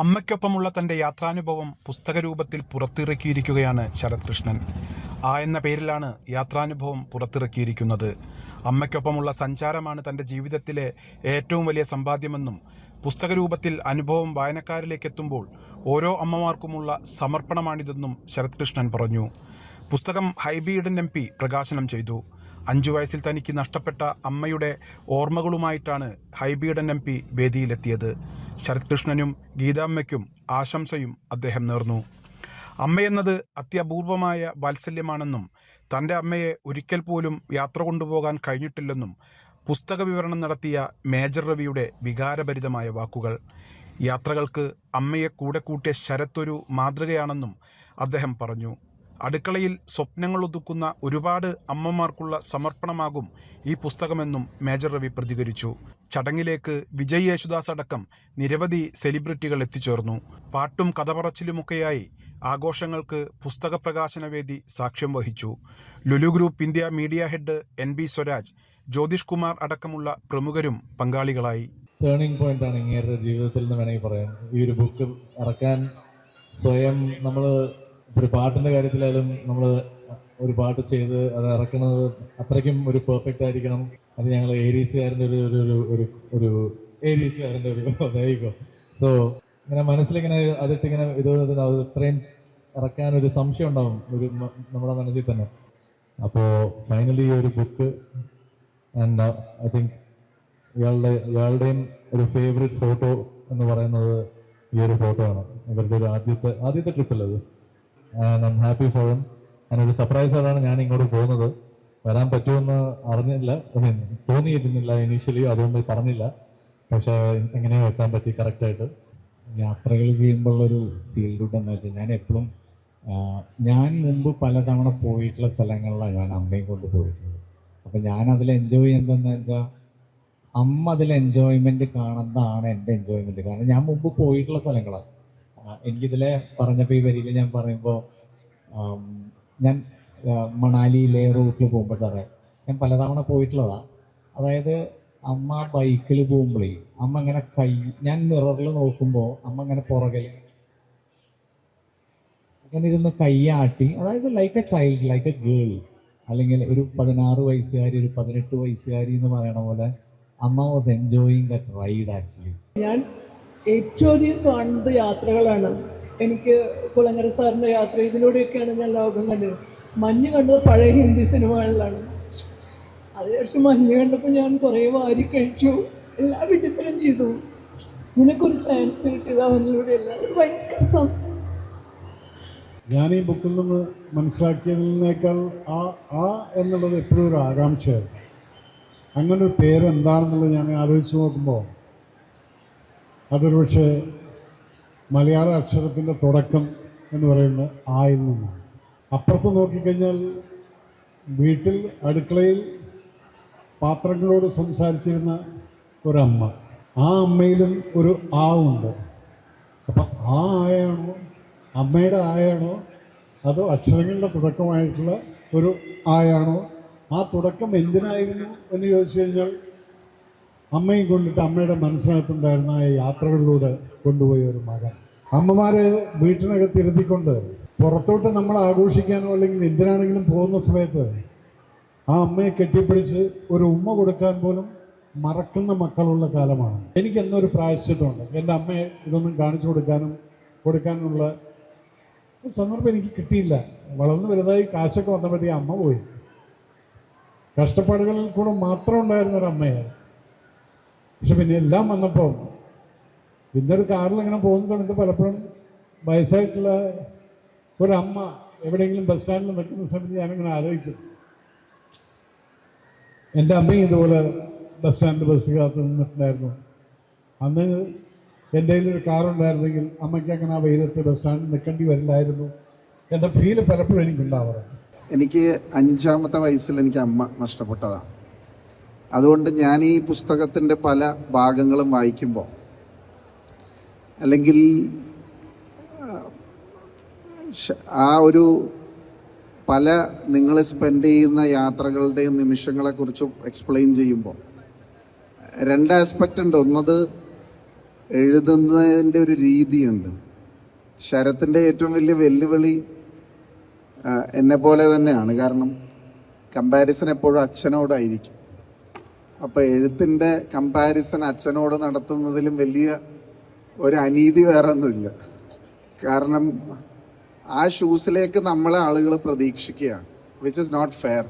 അമ്മയ്ക്കൊപ്പമുള്ള തന്റെ യാത്രാനുഭവം പുസ്തകരൂപത്തിൽ പുറത്തിറക്കിയിരിക്കുകയാണ് ശരത് കൃഷ്ണൻ ആ എന്ന പേരിലാണ് യാത്രാനുഭവം പുറത്തിറക്കിയിരിക്കുന്നത്. അമ്മയ്ക്കൊപ്പമുള്ള സഞ്ചാരമാണ് തന്റെ ജീവിതത്തിലെ ഏറ്റവും വലിയ സമ്പാദ്യമെന്നും പുസ്തകരൂപത്തിൽ അനുഭവം വായനക്കാരിലേക്ക് എത്തുമ്പോൾ ഓരോ അമ്മമാർക്കുമുള്ള സമർപ്പണമാണിതെന്നും ശരത് കൃഷ്ണൻ പറഞ്ഞു. പുസ്തകം ഹൈബിയിഡൻ എം പി പ്രകാശനം ചെയ്തു. അഞ്ചു വയസ്സിൽ തനിക്ക് നഷ്ടപ്പെട്ട അമ്മയുടെ ഓർമ്മകളുമായിട്ടാണ് ഹൈബിയിഡൻ എം പി വേദിയിലെത്തിയത്. ശരത് കൃഷ്ണനും ഗീതാമ്മയ്ക്കും ആശംസയും അദ്ദേഹം നേർന്നു. അമ്മയെന്നത് അത്യപൂർവമായ വാത്സല്യമാണെന്നും തന്റെ അമ്മയെ ഒരിക്കൽ പോലും യാത്ര കൊണ്ടുപോകാൻ കഴിഞ്ഞിട്ടില്ലെന്നും പുസ്തക വിവരണം നടത്തിയ മേജർ രവിയുടെ വികാരഭരിതമായ വാക്കുകൾ. യാത്രകൾക്ക് അമ്മയെ കൂടെ കൂട്ടിയ ശരത്തൊരു മാതൃകയാണെന്നും അദ്ദേഹം പറഞ്ഞു. അടുക്കളയിൽ സ്വപ്നങ്ങൾ ഒതുക്കുന്ന ഒരുപാട് അമ്മമാർക്കുള്ള സമർപ്പണമാകും ഈ പുസ്തകമെന്നും മേജർ രവി പ്രതികരിച്ചു. ചടങ്ങിലേക്ക് വിജയ് യേശുദാസ് അടക്കം നിരവധി സെലിബ്രിറ്റികൾ എത്തിച്ചേർന്നു. പാട്ടും കഥപറച്ചിലുമൊക്കെയായി ആഘോഷങ്ങൾക്ക് പുസ്തക പ്രകാശന വേദി സാക്ഷ്യം വഹിച്ചു. Lulu group India media head N B Swaraj Jyothish Kumar അടക്കമുള്ള പ്രമുഖരും പങ്കാളികളായി. ടേണിംഗ് പോയിന്റ് ആണ് ഇങ്ങേരുടെ ജീവിതത്തിൽ എന്ന് വേണമെങ്കിൽ പറയാം. ഈ ഒരു ബുക്ക് ഇറക്കാൻ സ്വയം നമ്മൾ ഒരു പാട്ടിന്റെ കാര്യത്തിലായാലും നമ്മൾ ഒരു പാട്ട് ചെയ്ത് അത് ഇറക്കുന്നത് അത്രയ്ക്കും ഒരു പെർഫെക്റ്റ് ആയിരിക്കണം. അത് ഞങ്ങൾ ഏരീസുകാരന്റെ ഒരു ഒരു ഒരു ഒരു ഏരീസുകാരന്റെ ഒരു അതായിരിക്കും സോ ഇങ്ങനെ മനസ്സിലിങ്ങനെ അതിട്ടിങ്ങനെ ഇത് അത് ഇത്രയും ഇറക്കാൻ ഒരു സംശയം ഉണ്ടാവും ഒരു നമ്മുടെ മനസ്സിൽ തന്നെ. അപ്പോൾ ഫൈനലി ഈ ഒരു ബുക്ക് ആൻഡ് ഐ തിങ്ക് ഇയാളുടെ ഇയാളുടെയും ഒരു ഫേവറേറ്റ് ഫോട്ടോ എന്ന് പറയുന്നത് ഈ ഒരു ഫോട്ടോ ആണ്. ഇവരുടെ ഒരു ആദ്യത്തെ ആദ്യത്തെ ട്രിപ്പല്ലത് and I'm happy for him and ഒരു സർപ്രൈസ് ആയിട്ടാണ് ഞാൻ ഇങ്ങോട്ട് പോകുന്നത്. വരാൻ പറ്റുമെന്ന് അറിഞ്ഞില്ല. തോന്നിയിരുന്നില്ല ഇനീഷ്യലി അതുകൊണ്ട് പറഞ്ഞില്ല. പക്ഷേ എങ്ങനെയോ എത്താൻ പറ്റി കറക്റ്റായിട്ട് യാത്രകൾ ചെയ്യുമ്പോഴുള്ളൊരു ഫീൽ ഗുഡ് എന്ന് വെച്ചാൽ ഞാൻ എപ്പോഴും ഞാൻ മുമ്പ് പലതവണ പോയിട്ടുള്ള സ്ഥലങ്ങളിലാണ് ഞാൻ അമ്മയും കൊണ്ട് പോയിട്ടുള്ളത്. അപ്പം ഞാൻ അതിൽ എൻജോയ് ചെയ്യുന്നതെന്ന് വെച്ചാൽ അമ്മ അതിൽ എൻജോയ്മെന്റ് കാണുന്നതാണ് എന്റെ എൻജോയ്മെന്റ് കാരണം ഞാൻ മുമ്പ് പോയിട്ടുള്ള സ്ഥലങ്ങളാണ്. എനിക്കിതിലെ പറഞ്ഞപ്പോൾ ഈ വരിയിൽ ഞാൻ പറയുമ്പോൾ ഞാൻ മണാലിയിലെ റൂട്ടിൽ പോകുമ്പോൾ സാറേ ഞാൻ പലതവണ പോയിട്ടുള്ളതാണ് അതായത് അമ്മ ബൈക്കിൽ പോകുമ്പോഴേ അമ്മ ഇങ്ങനെ കൈ ഞാൻ മിററിൽ നോക്കുമ്പോൾ അമ്മ ഇങ്ങനെ പുറകിൽ ഇങ്ങനെ ഇരുന്ന് കൈയാട്ടി അതായത് like a child like a girl അല്ലെങ്കിൽ ഒരു പതിനാറ് വയസ്സുകാരി ഒരു പതിനെട്ട് വയസ്സുകാരി എന്ന് പറയണ പോലെ അമ്മ was enjoying that ride actually ഞാൻ ഏറ്റവും അധികം കാണുന്നത് യാത്രകളാണ്. എനിക്ക് കുളങ്ങര സാറിന്റെ യാത്ര ഇതിലൂടെയൊക്കെയാണ് ഞാൻ ലോകം കണ്ടത്. മഞ്ഞ് കണ്ടത് പഴയ ഹിന്ദി സിനിമകളിലാണ്. അത് പക്ഷെ മഞ്ഞ് കണ്ടപ്പോൾ ഞാൻ കുറേ വാരി കഴിച്ചു. എല്ലാ വിഡിത്തരം ചെയ്തു. നിനക്കൊരു ചാൻസ് കിട്ടിയത് അവനിലൂടെ എല്ലാവരും ഭയങ്കര ഞാൻ ഈ ബുക്കിൽ നിന്ന് മനസ്സിലാക്കിയതിനേക്കാൾ ആ ആ എന്നുള്ളത് എപ്പോഴും ഒരു ആകാംക്ഷയായിരുന്നു അങ്ങനെ ഒരു പേര് എന്താണെന്നുള്ളത് ഞാൻ ആലോചിച്ച് നോക്കുമ്പോൾ അതൊരു പക്ഷേ മലയാള അക്ഷരത്തിന്റെ തുടക്കം എന്ന് പറയുന്നത് ആയിൽ നിന്നാണ്. അപ്പുറത്ത് നോക്കിക്കഴിഞ്ഞാൽ വീട്ടിൽ അടുക്കളയിൽ പാത്രങ്ങളോട് സംസാരിച്ചിരുന്ന ഒരമ്മ. ആ അമ്മയിലും ഒരു ആ ഉണ്ട്. അപ്പം ആ ആയാണോ? അമ്മയുടെ ആയാണോ? അതോ അക്ഷരങ്ങളുടെ തുടക്കമായിട്ടുള്ള ഒരു ആയാണോ? ആ തുടക്കം എന്തിനായിരുന്നു എന്ന് ചോദിച്ചു കഴിഞ്ഞാൽ അമ്മയും കൊണ്ടിട്ട് അമ്മയുടെ മനസ്സിനകത്തുണ്ടായിരുന്ന ആ യാത്രകളിലൂടെ കൊണ്ടുപോയ ഒരു മകൻ. അമ്മമാരെ വീട്ടിനകത്ത് ഇരുത്തിക്കൊണ്ട് പുറത്തോട്ട് നമ്മൾ ആഘോഷിക്കാനോ അല്ലെങ്കിൽ എന്തിനാണെങ്കിലും പോകുന്ന സമയത്ത് ആ അമ്മയെ കെട്ടിപ്പിടിച്ച് ഒരു ഉമ്മ കൊടുക്കാൻ പോലും മറക്കുന്ന മക്കളുള്ള കാലമാണ്. എനിക്ക് എന്നൊരു പ്രായശ്ചിത്തമുണ്ട്. എന്റെ അമ്മയെ ഇതൊന്നും കാണിച്ചു കൊടുക്കാനും കൊടുക്കാനുള്ള സന്ദർഭം എനിക്ക് കിട്ടിയില്ല. വളർന്നു വലുതായി കാശൊക്കെ വന്നപ്പോഴത്തേക്ക് അമ്മ പോയി. കഷ്ടപ്പാടുകളിൽ കൂടെ മാത്രം ഉണ്ടായിരുന്ന ഒരു അമ്മയാണ് പക്ഷെ പിന്നെ എല്ലാം വന്നപ്പോൾ പിന്നെ ഒരു കാറിൽ ഇങ്ങനെ പോകുന്ന സമയത്ത് പലപ്പോഴും വയസ്സായിട്ടുള്ള ഒരമ്മ എവിടെയെങ്കിലും ബസ് സ്റ്റാൻഡിൽ നിൽക്കുന്ന സമയത്ത് ഞാനിങ്ങനെ ആലോചിക്കും. എന്റെ അമ്മയും ഇതുപോലെ ബസ് സ്റ്റാൻഡിൽ ബസ് കാത്ത് നിന്നിട്ടുണ്ടായിരുന്നു. അന്ന് എന്റെ ഒരു കാറുണ്ടായിരുന്നെങ്കിൽ അമ്മയ്ക്ക് അങ്ങനെ ആ വെയിലത്ത് ബസ് സ്റ്റാൻഡിൽ നിൽക്കേണ്ടി വരില്ലായിരുന്നു. എന്ന ഫീൽ പലപ്പോഴും എനിക്കുണ്ടാവാറുണ്ട്. എനിക്ക് അഞ്ചാമത്തെ വയസ്സിൽ എനിക്ക് അമ്മ നഷ്ടപ്പെട്ടതാണ്. അതുകൊണ്ട് ഞാൻ ഈ പുസ്തകത്തിന്റെ പല ഭാഗങ്ങളും വായിക്കുമ്പോൾ അല്ലെങ്കിൽ ആ, ഒരു പല നിങ്ങൾ സ്പെൻഡ് ചെയ്യുന്ന യാത്രകളുടെയും നിമിഷങ്ങളെക്കുറിച്ച് എക്സ്പ്ലെയിൻ ചെയ്യുമ്പോൾ രണ്ട് ആസ്പെക്റ്റ് ഉണ്ട്. ഒന്നത് എഴുതുന്നതിന്റെ ഒരു രീതിയുണ്ട്. ശരത്തിന്റെ ഏറ്റവും വലിയ വെല്ലുവിളി എന്നെ പോലെ തന്നെയാണ്. കാരണം കമ്പാരിസൺ എപ്പോഴും അച്ഛനോടായിരിക്കും. അപ്പോൾ എഴുത്തിന്റെ കമ്പാരിസൺ അച്ഛനോട് നടത്തുന്നതിലും വലിയ ഒരു അനീതി വേറെ ഒന്നുമില്ല കാരണം ആ ഷൂസിലേക്ക് നമ്മളെ ആളുകൾ പ്രതീക്ഷിക്കുകയാണ് വിച്ച് ഇസ് നോട്ട് ഫെയർ